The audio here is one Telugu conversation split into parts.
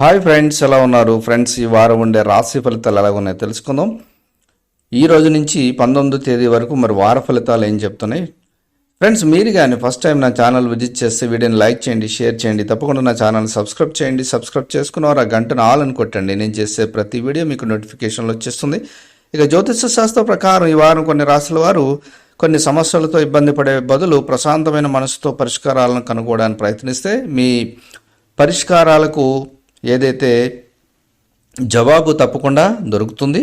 హాయ్ ఫ్రెండ్స్ ఎలా ఉన్నారు? ఫ్రెండ్స్ ఈ వారం ఉండే రాశి ఫలితాలు ఎలా ఉన్నాయో తెలుసుకుందాం. ఈ రోజు నుంచి పంతొమ్మిదో తేదీ వరకు మరి వార ఫలితాలు ఏం చెప్తున్నాయి? ఫ్రెండ్స్ మీరు కానీ ఫస్ట్ టైం నా ఛానల్ విజిట్ చేస్తే వీడియోని లైక్ చేయండి షేర్ చేయండి తప్పకుండా నా ఛానల్ సబ్స్క్రైబ్ చేయండి సబ్స్క్రైబ్ చేసుకున్నవారు ఆ గంటను ఆల్ అని కొట్టండి. నేను చేసే ప్రతి వీడియో మీకు నోటిఫికేషన్లు వచ్చేస్తుంది. ఇక జ్యోతిష శాస్త్ర ప్రకారం ఈ వారం కొన్ని రాశుల వారు కొన్ని సమస్యలతో ఇబ్బంది పడే బదులు ప్రశాంతమైన మనసుతో పరిష్కారాలను కనుగొనడానికి ప్రయత్నిస్తే మీ పరిష్కారాలకు ఏదైతే జవాబు తప్పకుండా దొరుకుతుంది.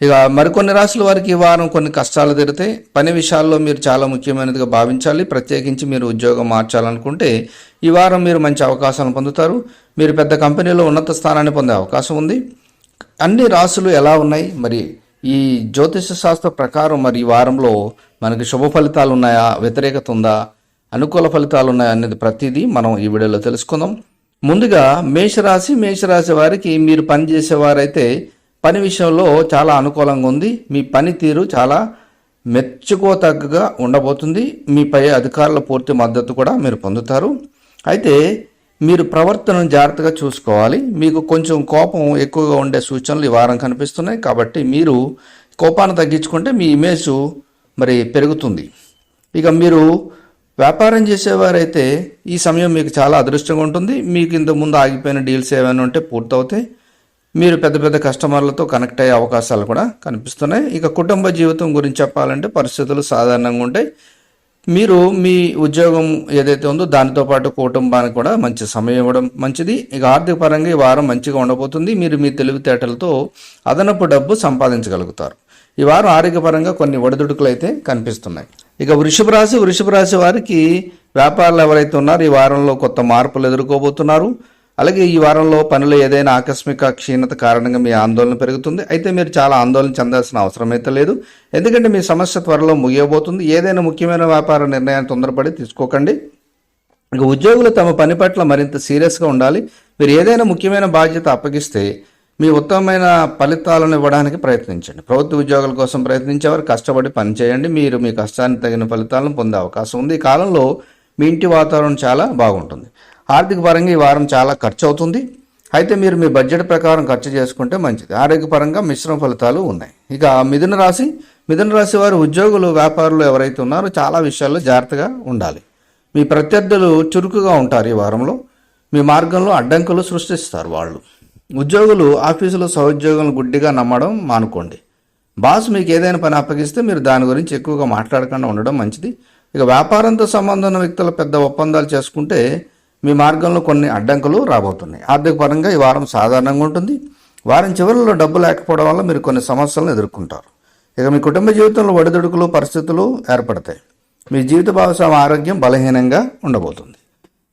ఇక మరికొన్ని రాశుల వారికి ఈ వారం కొన్ని కష్టాలు తీరుతాయి పని విషయాల్లో మీరు చాలా ముఖ్యమైనదిగా భావించాలి. ప్రత్యేకించి మీరు ఉద్యోగం మార్చాలనుకుంటే ఈ వారం మీరు మంచి అవకాశాలను పొందుతారు. మీరు పెద్ద కంపెనీలో ఉన్నత స్థానాన్ని పొందే అవకాశం ఉంది. అన్ని రాశులు ఎలా ఉన్నాయి? మరి ఈ జ్యోతిష శాస్త్ర ప్రకారం మరి ఈ వారంలో మనకి శుభ ఫలితాలు ఉన్నాయా? వ్యతిరేకత ఉందా? అనుకూల ఫలితాలు ఉన్నాయా అనేది ప్రతిదీ మనం ఈ వీడియోలో తెలుసుకుందాం. ముందుగా మేషరాశి మేషరాశి వారికి మీరు పని చేసేవారైతే పని విషయంలో చాలా అనుకూలంగా ఉంది. మీ పనితీరు చాలా మెచ్చుకోతగ్గగా ఉండబోతుంది. మీపై అధికారుల పూర్తి మద్దతు కూడా మీరు పొందుతారు. అయితే మీరు ప్రవర్తనను జాగ్రత్తగా చూసుకోవాలి. మీకు కొంచెం కోపం ఎక్కువగా ఉండే సూచనలు ఈ వారం కనిపిస్తున్నాయి. కాబట్టి మీరు కోపాన్ని తగ్గించుకుంటే మీ ఇమేజ్ మరి పెరుగుతుంది. ఇక మీరు వ్యాపారం చేసేవారైతే ఈ సమయం మీకు చాలా అదృష్టంగా ఉంటుంది. మీకు ఇంత ముందు ఆగిపోయిన డీల్స్ ఏమైనా ఉంటే పూర్తవుతాయి. మీరు పెద్ద పెద్ద కస్టమర్లతో కనెక్ట్ అయ్యే అవకాశాలు కూడా కనిపిస్తున్నాయి. ఇక కుటుంబ జీవితం గురించి చెప్పాలంటే పరిస్థితులు సాధారణంగా ఉంటాయి. మీరు మీ ఉద్యోగం ఏదైతే ఉందో దానితో పాటు కుటుంబానికి కూడా మంచి సమయం ఇవ్వడం మంచిది. ఇక ఆర్థిక పరంగా ఈ వారం మంచిగా ఉండబోతుంది. మీరు మీ తెలివితేటలతో అదనపు డబ్బు సంపాదించగలుగుతారు. ఈ వారం ఆరోగ్యపరంగా కొన్ని ఒడిదుడుకులు అయితే కనిపిస్తున్నాయి. ఇక వృషభ రాశి వృషభ రాశి వారికి వ్యాపారులు ఎవరైతే ఉన్నారో ఈ వారంలో కొత్త మార్పులు ఎదుర్కోబోతున్నారు. అలాగే ఈ వారంలో పనులు ఏదైనా ఆకస్మిక క్షీణత కారణంగా మీ ఆందోళన పెరుగుతుంది. అయితే మీరు చాలా ఆందోళన చెందాల్సిన అవసరం అయితే లేదు. ఎందుకంటే మీ సమస్య త్వరలో ముగియబోతుంది. ఏదైనా ముఖ్యమైన వ్యాపార నిర్ణయాన్ని తొందరపడి తీసుకోకండి. ఇక ఉద్యోగులు తమ పని పట్ల మరింత సీరియస్గా ఉండాలి. మీరు ఏదైనా ముఖ్యమైన బాధ్యత అప్పగిస్తే మీ ఉత్తమమైన ఫలితాలను ఇవ్వడానికి ప్రయత్నించండి. ప్రభుత్వ ఉద్యోగాల కోసం ప్రయత్నించేవారు కష్టపడి పని చేయండి. మీరు మీ కష్టానికి తగిన ఫలితాలను పొందే అవకాశం ఉంది. ఈ కాలంలో మీ ఇంటి వాతావరణం చాలా బాగుంటుంది. ఆర్థిక పరంగా ఈ వారం చాలా ఖర్చు అవుతుంది అయితే మీరు మీ బడ్జెట్ ప్రకారం ఖర్చు చేసుకుంటే మంచిది. ఆరోగ్యపరంగా మిశ్రమ ఫలితాలు ఉన్నాయి. ఇక మిథున రాశి మిథున రాశి వారు ఉద్యోగులు వ్యాపారులు ఎవరైతే ఉన్నారో చాలా విషయాల్లో జాగ్రత్తగా ఉండాలి. మీ ప్రత్యర్థులు చురుకుగా ఉంటారు ఈ వారంలో. మీ మార్గంలో అడ్డంకులు సృష్టిస్తారు వాళ్ళు. ఉద్యోగులు ఆఫీసులో సహోద్యోగులను గుడ్డిగా నమ్మడం మానుకోండి. బాస్ మీకు ఏదైనా పని అప్పగిస్తే మీరు దాని గురించి ఎక్కువగా మాట్లాడకుండా ఉండడం మంచిది. ఇక వ్యాపారంతో సంబంధం ఉన్న వ్యక్తులు పెద్ద ఒప్పందాలు చేసుకుంటే మీ మార్గంలో కొన్ని అడ్డంకులు రాబోతున్నాయి. ఆర్థిక పరంగా ఈ వారం సాధారణంగా ఉంటుంది. వారం చివరిలో డబ్బు లేకపోవడం వల్ల మీరు కొన్ని సమస్యలను ఎదుర్కొంటారు. ఇక మీ కుటుంబ జీవితంలో ఒడిదుడుకులు పరిస్థితులు ఏర్పడతాయి. మీ జీవిత భాగస్వామి ఆరోగ్యం బలహీనంగా ఉండబోతుంది.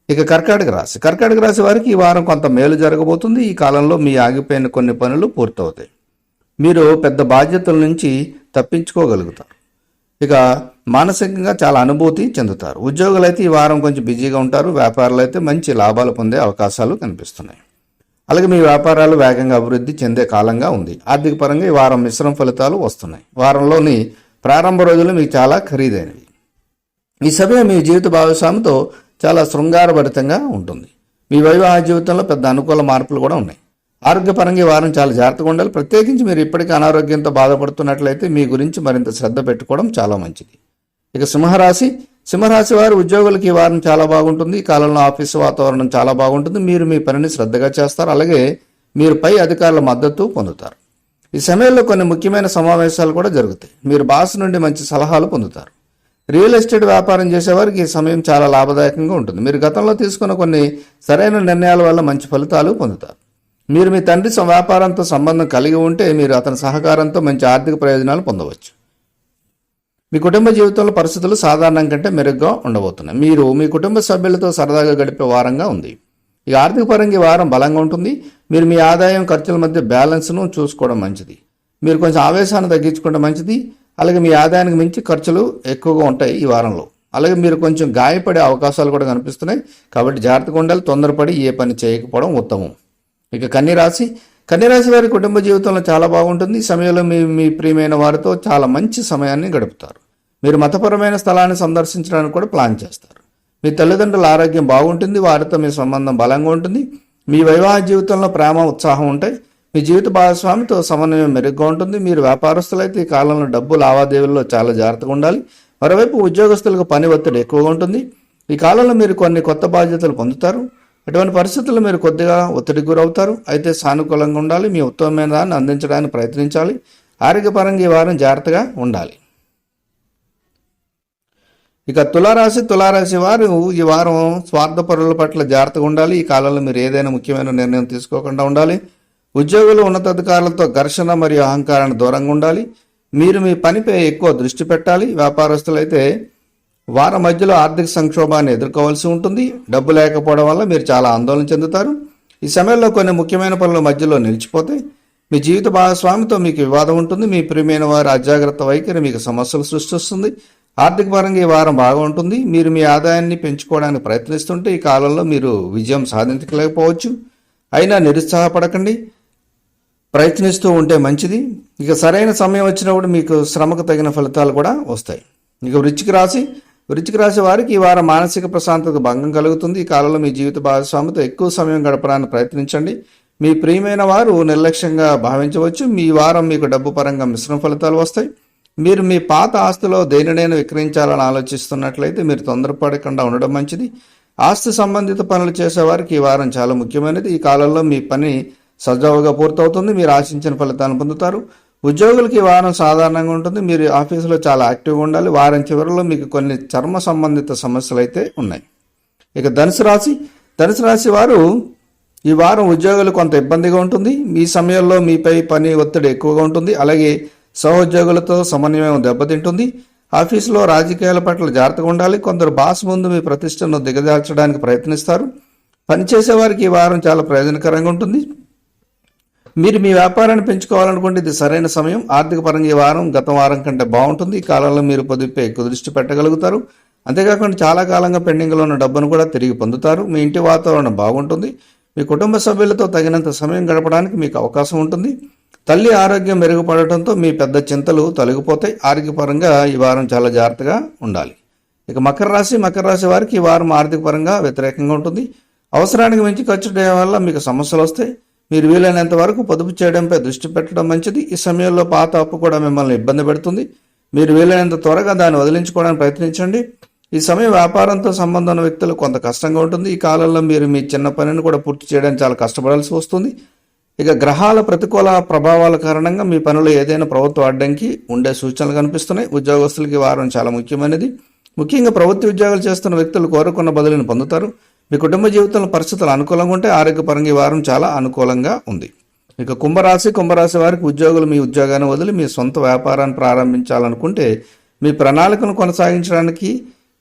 ఇక కర్కాటక రాశి. కర్కాటక రాశి వారికి ఈ వారం కొంత మేలు జరగబోతుంది. ఈ కాలంలో మీ ఆగిపోయిన కొన్ని పనులు పూర్తవుతాయి. మీరు పెద్ద బాధ్యతల నుంచి తప్పించుకోగలుగుతారు. ఇక మానసికంగా చాలా అనుభూతి చెందుతారు. ఉద్యోగులు అయితే ఈ వారం కొంచెం బిజీగా ఉంటారు. వ్యాపారాలు అయితే మంచి లాభాలు పొందే అవకాశాలు కనిపిస్తున్నాయి. అలాగే మీ వ్యాపారాలు వేగంగా అభివృద్ధి చెందే కాలంగా ఉంది. ఆర్థిక పరంగా ఈ వారం మిశ్రమ ఫలితాలు వస్తున్నాయి. వారంలోని ప్రారంభ రోజులు మీకు చాలా ఖరీదైనవి. ఈ సమయం మీ జీవిత భాగస్వామితో చాలా శృంగారభరితంగా ఉంటుంది. మీ వైవాహ జీవితంలో పెద్ద అనుకూల మార్పులు కూడా ఉన్నాయి. ఆరోగ్యపరంగా ఈ వారం చాలా జాగ్రత్తగా ఉండాలి. ప్రత్యేకించి మీరు ఇప్పటికీ అనారోగ్యంతో బాధపడుతున్నట్లయితే మీ గురించి మరింత శ్రద్ధ పెట్టుకోవడం చాలా మంచిది. ఇక సింహరాశి. సింహరాశి వారి ఉద్యోగులకి ఈ వారం చాలా బాగుంటుంది. ఈ కాలంలో ఆఫీసు వాతావరణం చాలా బాగుంటుంది. మీరు మీ పనిని శ్రద్ధగా చేస్తారు. అలాగే మీరు పై అధికారుల మద్దతు పొందుతారు. ఈ సమయంలో కొన్ని ముఖ్యమైన సమావేశాలు కూడా జరుగుతాయి. మీరు బాస్ నుండి మంచి సలహాలు పొందుతారు. రియల్ ఎస్టేట్ వ్యాపారం చేసేవారికి ఈ సమయం చాలా లాభదాయకంగా ఉంటుంది. మీరు గతంలో తీసుకున్న కొన్ని సరైన నిర్ణయాల వల్ల మంచి ఫలితాలు పొందుతారు. మీరు మీ తండ్రి వ్యాపారంతో సంబంధం కలిగి ఉంటే మీరు అతని సహకారంతో మంచి ఆర్థిక ప్రయోజనాలు పొందవచ్చు. మీ కుటుంబ జీవితంలో పరిస్థితులు సాధారణం కంటే మెరుగ్గా ఉండబోతున్నాయి. మీరు మీ కుటుంబ సభ్యులతో సరదాగా గడిపే వారంగా ఉంది. ఈ ఆర్థిక పరంగా ఈ వారం బలంగా ఉంటుంది. మీరు మీ ఆదాయం ఖర్చుల మధ్య బ్యాలెన్స్ను చూసుకోవడం మంచిది. మీరు కొంచెం ఆవేశాన్ని తగ్గించుకోవడం మంచిది. అలాగే మీ ఆదాయానికి మించి ఖర్చులు ఎక్కువగా ఉంటాయి ఈ వారంలో. అలాగే మీరు కొంచెం గాయపడే అవకాశాలు కూడా కనిపిస్తున్నాయి. కాబట్టి జాగ్రత్తగా ఉండాలి. తొందరపడి ఏ పని చేయకపోవడం ఉత్తమం. ఇక కన్యరాశి కన్యరాశి వారి కుటుంబ జీవితంలో చాలా బాగుంటుంది. ఈ సమయంలో మీ మీ ప్రియమైన వారితో చాలా మంచి సమయాన్ని గడుపుతారు. మీరు మతపరమైన స్థలాన్ని సందర్శించడానికి కూడా ప్లాన్ చేస్తారు. మీ తల్లిదండ్రుల ఆరోగ్యం బాగుంటుంది. వారితో మీ సంబంధం బలంగా ఉంటుంది. మీ వైవాహ జీవితంలో ప్రేమ ఉత్సాహం ఉంటాయి. మీ జీవిత భాగస్వామితో సమన్వయం మెరుగ్గా ఉంటుంది. మీరు వ్యాపారస్తులైతే ఈ కాలంలో డబ్బు లావాదేవీల్లో చాలా జాగ్రత్తగా ఉండాలి. మరోవైపు ఉద్యోగస్తులకు పని ఒత్తిడి ఎక్కువగా ఉంటుంది. ఈ కాలంలో మీరు కొన్ని కొత్త బాధ్యతలు పొందుతారు. అటువంటి పరిస్థితుల్లో మీరు కొద్దిగా ఒత్తిడికి గురవుతారు. అయితే సానుకూలంగా ఉండాలి. మీ ఉత్తమమైన దాన్ని అందించడానికి ప్రయత్నించాలి. ఆరోగ్యపరంగా ఈ వారం జాగ్రత్తగా ఉండాలి. ఇక తులారాశి తులారాశి వారు ఈ వారం స్వార్థపరుల పట్ల జాగ్రత్తగా ఉండాలి. ఈ కాలంలో మీరు ఏదైనా ముఖ్యమైన నిర్ణయం తీసుకోకుండా ఉండాలి. ఉద్యోగులు ఉన్నతాధికారులతో ఘర్షణ మరియు అహంకారాన్ని దూరంగా ఉండాలి. మీరు మీ పనిపై ఎక్కువ దృష్టి పెట్టాలి. వ్యాపారస్తులైతే వారం మధ్యలో ఆర్థిక సంక్షోభాన్ని ఎదుర్కోవాల్సి ఉంటుంది. డబ్బు లేకపోవడం వల్ల మీరు చాలా ఆందోళన చెందుతారు. ఈ సమయంలో కొన్ని ముఖ్యమైన పనులు మధ్యలో నిలిచిపోతాయి. మీ జీవిత భాగస్వామితో మీకు వివాదం ఉంటుంది. మీ ప్రియమైన వారి అజాగ్రత్త వైఖరి మీకు సమస్యలు సృష్టిస్తుంది. ఆర్థిక పరంగా ఈ వారం బాగా ఉంటుంది. మీరు మీ ఆదాయాన్ని పెంచుకోవడానికి ప్రయత్నిస్తుంటే ఈ కాలంలో మీరు విజయం సాధించలేకపోవచ్చు. అయినా నిరుత్సాహపడకండి. ప్రయత్నిస్తూ ఉంటే మంచిది. ఇక సరైన సమయం వచ్చినప్పుడు మీకు శ్రమకు తగిన ఫలితాలు కూడా వస్తాయి. ఇక వృచ్చికి రాసి వృచ్చిక రాశి వారికి ఈ వారం మానసిక ప్రశాంతత భంగం కలుగుతుంది. ఈ కాలంలో మీ జీవిత భాగస్వామితో ఎక్కువ సమయం గడపడానికి ప్రయత్నించండి. మీ ప్రియమైన వారు నిర్లక్ష్యంగా భావించవచ్చు. మీ వారం మీకు డబ్బు పరంగా మిశ్రమ ఫలితాలు వస్తాయి. మీరు మీ పాత ఆస్తిలో దేనినైనా విక్రయించాలని ఆలోచిస్తున్నట్లయితే మీరు తొందరపడకుండా ఉండడం మంచిది. ఆస్తి సంబంధిత పనులు చేసేవారికి ఈ వారం చాలా ముఖ్యమైనది. ఈ కాలంలో మీ పని సజావుగా పూర్తవుతుంది. మీరు ఆశించిన ఫలితాలను పొందుతారు. ఉద్యోగులకి వారం సాధారణంగా ఉంటుంది. మీరు ఆఫీసులో చాలా యాక్టివ్గా ఉండాలి. వారం చివరిలో మీకు కొన్ని చర్మ సంబంధిత సమస్యలు అయితే ఉన్నాయి. ఇక ధనుసు రాశి. ధనుసు రాశి వారు ఈ వారం ఉద్యోగులు కొంత ఇబ్బందిగా ఉంటుంది. మీ సమయంలో మీపై పని ఒత్తిడి ఎక్కువగా ఉంటుంది. అలాగే సహోద్యోగులతో సమన్వయం దెబ్బతింటుంది. ఆఫీసులో రాజకీయాల పట్ల జాగ్రత్తగా ఉండాలి. కొందరు బాస్ ముందు మీ ప్రతిష్టను దిగజార్చడానికి ప్రయత్నిస్తారు. పనిచేసే వారికి ఈ వారం చాలా ప్రయోజనకరంగా ఉంటుంది. మీరు మీ వ్యాపారాన్ని పెంచుకోవాలనుకుంటే ఇది సరైన సమయం. ఆర్థిక పరంగా ఈ వారం గత వారం కంటే బాగుంటుంది. ఈ కాలంలో మీరు పొదుపుపై ఎక్కువ దృష్టి పెట్టగలుగుతారు. అంతేకాకుండా చాలా కాలంగా పెండింగ్లో ఉన్న డబ్బును కూడా తిరిగి పొందుతారు. మీ ఇంటి వాతావరణం బాగుంటుంది. మీ కుటుంబ సభ్యులతో తగినంత సమయం గడపడానికి మీకు అవకాశం ఉంటుంది. తల్లి ఆరోగ్యం మెరుగుపడటంతో మీ పెద్ద చింతలు తొలగిపోతాయి. ఆరోగ్యపరంగా ఈ వారం చాలా జాగ్రత్తగా ఉండాలి. ఇక మకర రాశి మకర రాశి వారికి ఈ వారం ఆర్థిక పరంగా వ్యతిరేకంగా ఉంటుంది. అవసరానికి మించి ఖర్చు చేయడం వల్ల మీకు సమస్యలు వస్తాయి. మీరు వీలైనంత వరకు పొదుపు చేయడంపై దృష్టి పెట్టడం మంచిది. ఈ సమయంలో పాత అప్పు కూడా మిమ్మల్ని ఇబ్బంది పెడుతుంది. మీరు వీలైనంత త్వరగా దాన్ని వదిలించుకోవడానికి ప్రయత్నించండి. ఈ సమయం వ్యాపారంతో సంబంధం ఉన్న వ్యక్తులు కొంత కష్టంగా ఉంటుంది. ఈ కాలంలో మీరు మీ చిన్న పనిని కూడా పూర్తి చేయడానికి చాలా కష్టపడాల్సి వస్తుంది. ఇక గ్రహాల ప్రతికూల ప్రభావాల కారణంగా మీ పనులు ఏదైనా ప్రభుత్వ అడ్డంకి ఉండే సూచనలు కనిపిస్తున్నాయి. ఉద్యోగస్తులకి వారం చాలా ముఖ్యమైనది. ముఖ్యంగా ప్రభుత్వ ఉద్యోగాలు చేస్తున్న వ్యక్తులు కోరుకున్న బదులుని పొందుతారు. మీ కుటుంబ జీవితంలో పరిస్థితులు అనుకూలంగా ఉంటే ఆరోగ్యపరంగా ఈ వారం చాలా అనుకూలంగా ఉంది. ఇక కుంభరాశి కుంభరాశి వారికి ఉద్యోగులు మీ ఉద్యోగాన్ని వదిలి మీ సొంత వ్యాపారాన్ని ప్రారంభించాలనుకుంటే మీ ప్రణాళికను కొనసాగించడానికి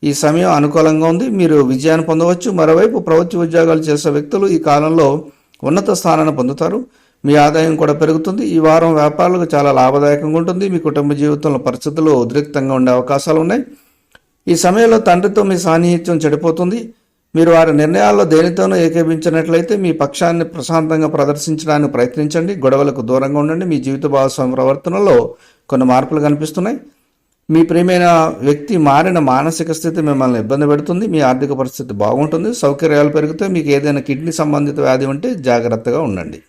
ఈ సమయం అనుకూలంగా ఉంది. మీరు విజయాన్ని పొందవచ్చు. మరోవైపు ప్రభుత్వ ఉద్యోగాలు చేసే వ్యక్తులు ఈ కాలంలో ఉన్నత స్థానాన్ని పొందుతారు. మీ ఆదాయం కూడా పెరుగుతుంది. ఈ వారం వ్యాపారులకు చాలా లాభదాయకంగా ఉంటుంది. మీ కుటుంబ జీవితంలో పరిస్థితులు ఉద్రిక్తంగా ఉండే అవకాశాలు ఉన్నాయి. ఈ సమయంలో తండ్రితో మీ సాన్నిహిత్యం చెడిపోతుంది. మీరు వారి నిర్ణయాల్లో దేనితోనూ ఏకీభించినట్లయితే మీ పక్షాన్ని ప్రశాంతంగా ప్రదర్శించడానికి ప్రయత్నించండి. గొడవలకు దూరంగా ఉండండి. మీ జీవిత భాగస్వామి ప్రవర్తనలో కొన్ని మార్పులు కనిపిస్తున్నాయి. మీ ప్రియమైన వ్యక్తి మారిన మానసిక స్థితి మిమ్మల్ని ఇబ్బంది పెడుతుంది. మీ ఆర్థిక పరిస్థితి బాగుంటుంది. సౌకర్యాలు పెరిగితే మీకు ఏదైనా కిడ్నీ సంబంధిత వ్యాధి ఉంటే జాగ్రత్తగా ఉండండి.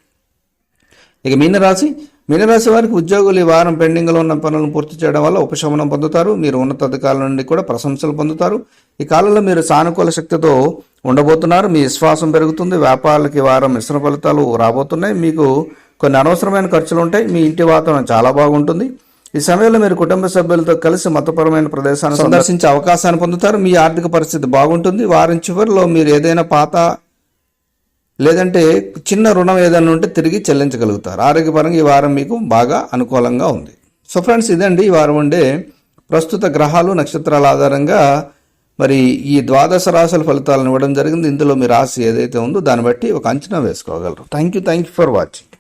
ఇక మీనరాశి మీనరాశి వారికి ఉద్యోగులు ఈ వారం పెండింగ్లో ఉన్న పనులను పూర్తి చేయడం వల్ల ఉపశమనం పొందుతారు. మీరు ఉన్నతాధికారుల నుండి కూడా ప్రశంసలు పొందుతారు. ఈ కాలంలో మీరు సానుకూల శక్తితో ఉండబోతున్నారు. మీ విశ్వాసం పెరుగుతుంది. వ్యాపారాలకి వారం మిశ్రమ ఫలితాలు రాబోతున్నాయి. మీకు కొన్ని అనవసరమైన ఖర్చులు ఉంటాయి. మీ ఇంటి వాతావరణం చాలా బాగుంటుంది. ఈ సమయంలో మీరు కుటుంబ సభ్యులతో కలిసి మతపరమైన ప్రదేశాన్ని సందర్శించే అవకాశాన్ని పొందుతారు. మీ ఆర్థిక పరిస్థితి బాగుంటుంది. వారం చివరిలో మీరు ఏదైనా పాత లేదంటే చిన్న రుణం ఏదైనా ఉంటే తిరిగి చెల్లించగలుగుతారు. ఆరోగ్యపరంగా ఈ వారం మీకు బాగా అనుకూలంగా ఉంది. సో ఫ్రెండ్స్ ఇదండి ఈ వారం ఉండే ప్రస్తుత గ్రహాలు నక్షత్రాల ఆధారంగా మరి ఈ ద్వాదశ రాశుల ఫలితాలను ఇవ్వడం జరిగింది. ఇందులో మీ రాశి ఏదైతే ఉందో దాన్ని బట్టి ఒక అంచనా వేసుకోగలరు. Thank you thank you for watching